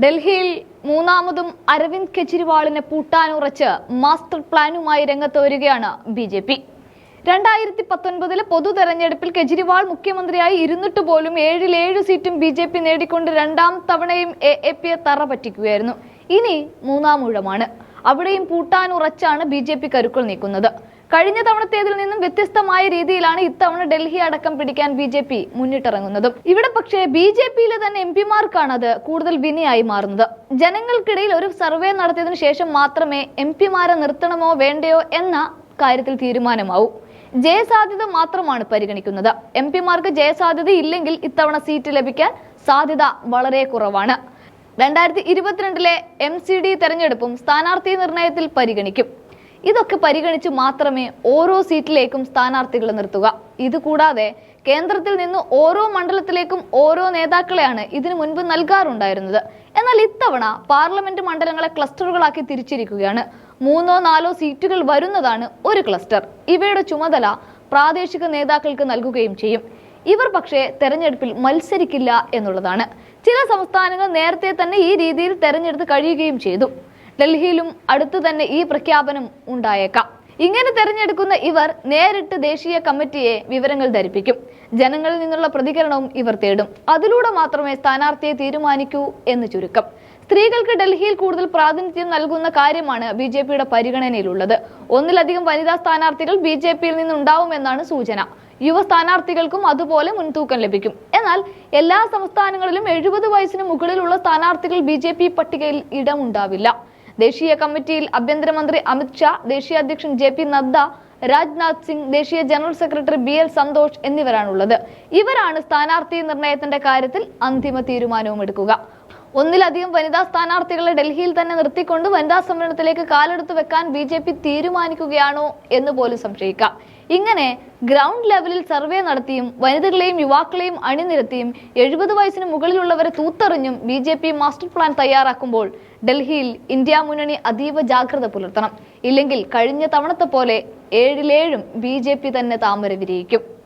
ഡൽഹിയിൽ മൂന്നാമതും അരവിന്ദ് കെജ്രിവാളിനെ പൂട്ടാനുറച്ച് മാസ്റ്റർ പ്ലാനുമായി രംഗത്ത് വരികയാണ് ബി ജെ പി. രണ്ടായിരത്തി പത്തൊൻപതിലെ പൊതു തെരഞ്ഞെടുപ്പിൽ കെജ്രിവാൾ മുഖ്യമന്ത്രിയായി ഇരുന്നിട്ട് പോലും ഏഴിൽ ഏഴ് സീറ്റും ബി ജെ പി നേടിക്കൊണ്ട് രണ്ടാം തവണയും എ എ പിയെ തറ പറ്റിക്കുകയായിരുന്നു ഇനി മൂന്നാം ഊഴമാണ്. അവിടെയും പൂട്ടാനുറച്ചാണ് ബി ജെ പി കരുക്കൾ നീക്കുന്നത്. കഴിഞ്ഞ തവണത്തേതിൽ നിന്നും വ്യത്യസ്തമായ രീതിയിലാണ് ഇത്തവണ ഡൽഹി അടക്കം പിടിക്കാൻ ബി ജെ പി മുന്നിട്ടിറങ്ങുന്നതും. ഇവിടെ പക്ഷേ ബി ജെ പിയിലെ തന്നെ എം പിമാർക്കാണ് അത് കൂടുതൽ വിനയായി മാറുന്നത്. ജനങ്ങൾക്കിടയിൽ ഒരു സർവേ നടത്തിയതിനു ശേഷം മാത്രമേ എം പിമാരെ നിർത്തണമോ വേണ്ടയോ എന്ന കാര്യത്തിൽ തീരുമാനമാവൂ. ജയസാധ്യത മാത്രമാണ് പരിഗണിക്കുന്നത്. എം പിമാർക്ക് ജയസാധ്യത ഇല്ലെങ്കിൽ ഇത്തവണ സീറ്റ് ലഭിക്കാൻ സാധ്യത വളരെ കുറവാണ്. രണ്ടായിരത്തി ഇരുപത്തിരണ്ടിലെ എം സി ഡി തെരഞ്ഞെടുപ്പും സ്ഥാനാർത്ഥി നിർണയത്തിൽ പരിഗണിക്കും. ഇതൊക്കെ പരിഗണിച്ച് മാത്രമേ ഓരോ സീറ്റിലേക്കും സ്ഥാനാർത്ഥികളെ നിർത്തുക. ഇതുകൂടാതെ കേന്ദ്രത്തിൽ നിന്ന് ഓരോ മണ്ഡലത്തിലേക്കും ഓരോ നേതാക്കളെയാണ് ഇതിനു മുൻപ് നൽകാറുണ്ടായിരുന്നത്. എന്നാൽ ഇത്തവണ പാർലമെന്റ് മണ്ഡലങ്ങളെ ക്ലസ്റ്ററുകളാക്കി തിരിച്ചിരിക്കുകയാണ്. മൂന്നോ നാലോ സീറ്റുകൾ വരുന്നതാണ് ഒരു ക്ലസ്റ്റർ. ഇവയുടെ ചുമതല പ്രാദേശിക നേതാക്കൾക്ക് നൽകുകയും ചെയ്യും. ഇവർ പക്ഷേ തെരഞ്ഞെടുപ്പിൽ മത്സരിക്കില്ല എന്നുള്ളതാണ്. ചില സംസ്ഥാനങ്ങൾ നേരത്തെ തന്നെ ഈ രീതിയിൽ തെരഞ്ഞെടുത്ത് കഴിയുകയും ചെയ്തു. ഡൽഹിയിലും അടുത്തു തന്നെ ഈ പ്രഖ്യാപനം ഉണ്ടായേക്കാം. ഇങ്ങനെ തെരഞ്ഞെടുക്കുന്ന ഇവർ നേരിട്ട് ദേശീയ കമ്മിറ്റിയെ വിവരങ്ങൾ ധരിപ്പിക്കും. ജനങ്ങളിൽ നിന്നുള്ള പ്രതികരണവും ഇവർ തേടും. അതിലൂടെ മാത്രമേ സ്ഥാനാർത്ഥിയെ തീരുമാനിക്കൂ എന്ന് ചുരുക്കം. സ്ത്രീകൾക്ക് ഡൽഹിയിൽ കൂടുതൽ പ്രാതിനിധ്യം നൽകുന്ന കാര്യമാണ് ബി ജെ പിയുടെ പരിഗണനയിലുള്ളത്. ഒന്നിലധികം വനിതാ സ്ഥാനാർത്ഥികൾ ബി ജെ പിയിൽ നിന്നുണ്ടാവുമെന്നാണ് സൂചന. യുവ സ്ഥാനാർത്ഥികൾക്കും അതുപോലെ മുൻതൂക്കം ലഭിക്കും. എന്നാൽ എല്ലാ സംസ്ഥാനങ്ങളിലും എഴുപത് വയസ്സിന് മുകളിലുള്ള സ്ഥാനാർത്ഥികൾ ബി പട്ടികയിൽ ഇടമുണ്ടാവില്ല. ദേശീയ കമ്മിറ്റിയിൽ ആഭ്യന്തരമന്ത്രി അമിത് ഷാ ദേശീയ അധ്യക്ഷൻ ജെ പി നദ്ദ രാജ്നാഥ് സിംഗ് ദേശീയ general secretary B L Santhosh എന്നിവരാണുള്ളത്. ഇവരാണ് സ്ഥാനാർത്ഥി നിർണയത്തിന്റെ കാര്യത്തിൽ അന്തിമ തീരുമാനവും എടുക്കുക. ഒന്നിലധികം വനിതാ സ്ഥാനാർത്ഥികളെ ഡൽഹിയിൽ തന്നെ നിർത്തിക്കൊണ്ട് വനിതാ സമ്മേളനത്തിലേക്ക് കാലെടുത്ത് വെക്കാൻ ബി ജെ പി തീരുമാനിക്കുകയാണോ എന്ന് പോലും സംശയിക്കാം. ഇങ്ങനെ ഗ്രൗണ്ട് ലെവലിൽ സർവേ നടത്തിയും വനിതകളെയും യുവാക്കളെയും അണിനിരത്തിയും എഴുപത് വയസ്സിന് മുകളിലുള്ളവരെ തൂത്തെറിഞ്ഞും B J P master plan തയ്യാറാക്കുമ്പോൾ ഡൽഹിയിൽ ഇന്ത്യ മുന്നണി അതീവ ജാഗ്രത പുലർത്തണം. ഇല്ലെങ്കിൽ കഴിഞ്ഞ തവണത്തെ പോലെ ഏഴിലേഴും ബി ജെ പി തന്നെ താമര വിരിയിക്കും